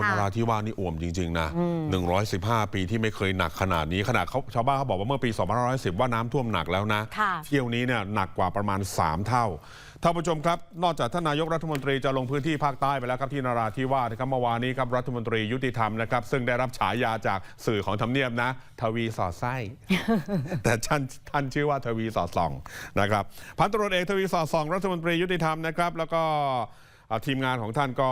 นราธิวาสนี่อ่วมจริง ๆ นะ 115 ปีที่ไม่เคยหนักขนาดนี้ขนาดเขาชาวบ้านเขาบอกว่าเมื่อปี 2510 ว่าน้ำท่วมหนักแล้วนะค่ะเที่ยวนี้เนี่ยหนักกว่าประมาณ 3 เท่าท่านผู้ชมครับ นอกจากท่านนายกรัฐมนตรีจะลงพื้นที่ภาคใต้ไปแล้วครับที่นราธิวาสนะครับเมื่อวานนี้ครับรัฐมนตรียุติธรรมนะครับ ซึ่งได้รับฉายาจากสื่อของทำเนียบนะ ทวีสอดไส้ แต่ท่านท่านชื่อว่าทวีสอดส่องนะครับพันตำรวจเอกทวีสอดส่อง รัฐมนตรียุติธรรมนะครับ แล้วก็อ่าทีมงานของท่านก็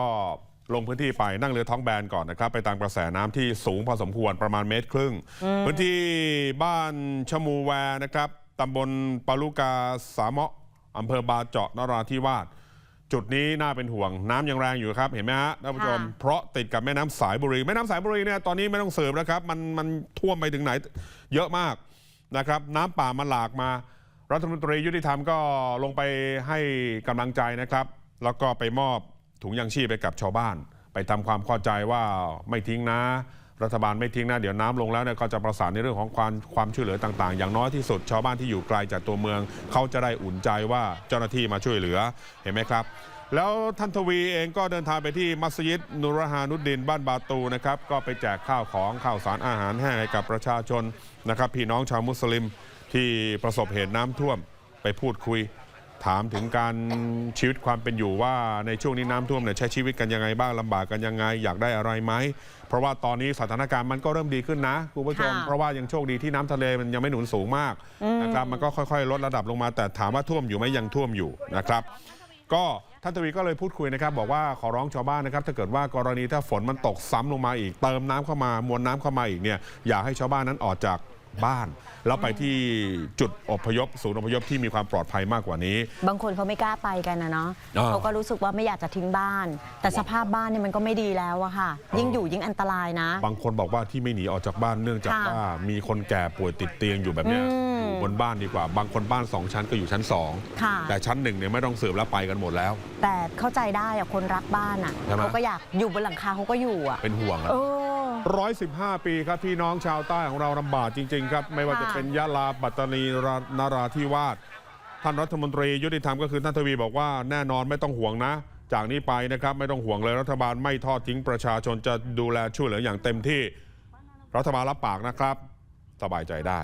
ลงพื้นที่ไปนั่งเรือท้องแบนก่อนนะครับ ไปตามกระแสน้ำที่สูงพอสมควรประมาณเมตรครึ่ง พื้นที่บ้านชะมูแวนะครับตำบลปาลุกาสามะอำเภอบาเจาะนราธิวาสจุดนี้น่าเป็นห่วงน้ำยังแรงอยู่ครับเห็นไหมฮะท่านผู้ชมค่ะเพราะติดกับแม่น้ำสายบุรี แม่น้ำสายบุรีเนี่ยตอนนี้ไม่ต้องสืบแล้วครับมันมันท่วมไปถึงไหนเยอะมากนะครับน้ำป่ามันหลากมา รัฐมนตรียุติธรรมก็ลงไปให้กำลังใจนะครับ แล้วก็ไปมอบ ถุงยางชีพไปกับชาวบ้าน ไปทำความเข้าใจว่าไม่ทิ้งนะ รัฐบาลไม่ทิ้งนะ เดี๋ยวน้ำลงแล้วเนี่ยก็จะประสานในเรื่องของความความช่วยเหลือต่างๆ อย่างน้อยที่สุดชาวบ้านที่อยู่ไกลจากตัวเมือง เขาจะได้อุ่นใจว่าเจ้าหน้าที่มาช่วยเหลือเห็นไหมครับแล้วท่านทวีเองก็เดินทางไปที่มัสยิดนุรฮานุดดินบ้านบาตูนะครับก็ไปแจกข้าวของข้าวสารอาหารแห้งให้กับประชาชนนะครับพี่น้องชาวมุสลิมที่ประสบเหตุน้ำท่วมไปพูดคุย ถามถึงการชีวิตความเป็นอยู่ว่าในช่วงนี้น้ำท่วมเนี่ยใช้ชีวิตกันยังไงบ้างลำบากกันยังไง อยากได้อะไรไหม เพราะว่าตอนนี้สถานการณ์มันก็เริ่มดีขึ้นนะคุณผู้ชม ค่ะเพราะว่ายังโชคดีที่น้ำทะเลมันยังไม่หนุนสูงมากนะครับมันก็ค่อยๆ ลดระดับลงมา แต่ถามว่าท่วมอยู่ไหมยังท่วมอยู่นะครับ ก็ท่านทวีก็เลยพูดคุยนะครับบอกว่าขอร้องชาวบ้านนะครับถ้าเกิดว่ากรณีถ้าฝนมันตกซ้ำลงมาอีก เติมน้ำเข้ามามวลน้ำเข้ามาอีกเนี่ยอยากให้ชาวบ้านนั้นออกจาก บ้าน แล้วไปที่จุดอพยพศูนย์อพยพที่มีความปลอดภัยมากกว่านี้ บางคนเขาไม่กล้าไปกันนะเนาะอ่า เขาก็รู้สึกว่าไม่อยากจะทิ้งบ้าน แต่สภาพบ้านเนี่ยมันก็ไม่ดีแล้วอะค่ะ ยิ่งอยู่ยิ่งอันตรายนะ บางคนบอกว่าที่ไม่หนีออกจากบ้านเนื่องจากค่ะว่ามีคนแก่ป่วยติดเตียงอยู่แบบเนี้ยอืมอยู่บนบ้านดีกว่า บางคนบ้านสองชั้นก็อยู่ชั้นสองค่ะ แต่ชั้นหนึ่งเนี่ยไม่ต้องสืบแล้วไปกันหมดแล้ว แต่เข้าใจได้อะคนรักบ้านอะใช่ไหม เขาก็อยากอยู่บนหลังคาเขาก็อยู่อะเป็นห่วงอะ เออ ร้อยสิบห้าปีครับพี่น้องชาวใต้ของเราลำบากจริง ๆ ครับ ไม่ว่าจะค่ะเป็นยะลาปัตตานีรานาราธิวาสท่านรัฐมนตรียุติธรรมก็คือท่านทวีบอกว่าแน่นอนไม่ต้องห่วงนะ จากนี้ไปนะครับไม่ต้องห่วงเลยรัฐบาลไม่ทอดทิ้งประชาชนจะดูแลช่วยเหลืออย่างเต็มที่ รัฐบาลรับปากนะครับ สบายใจได้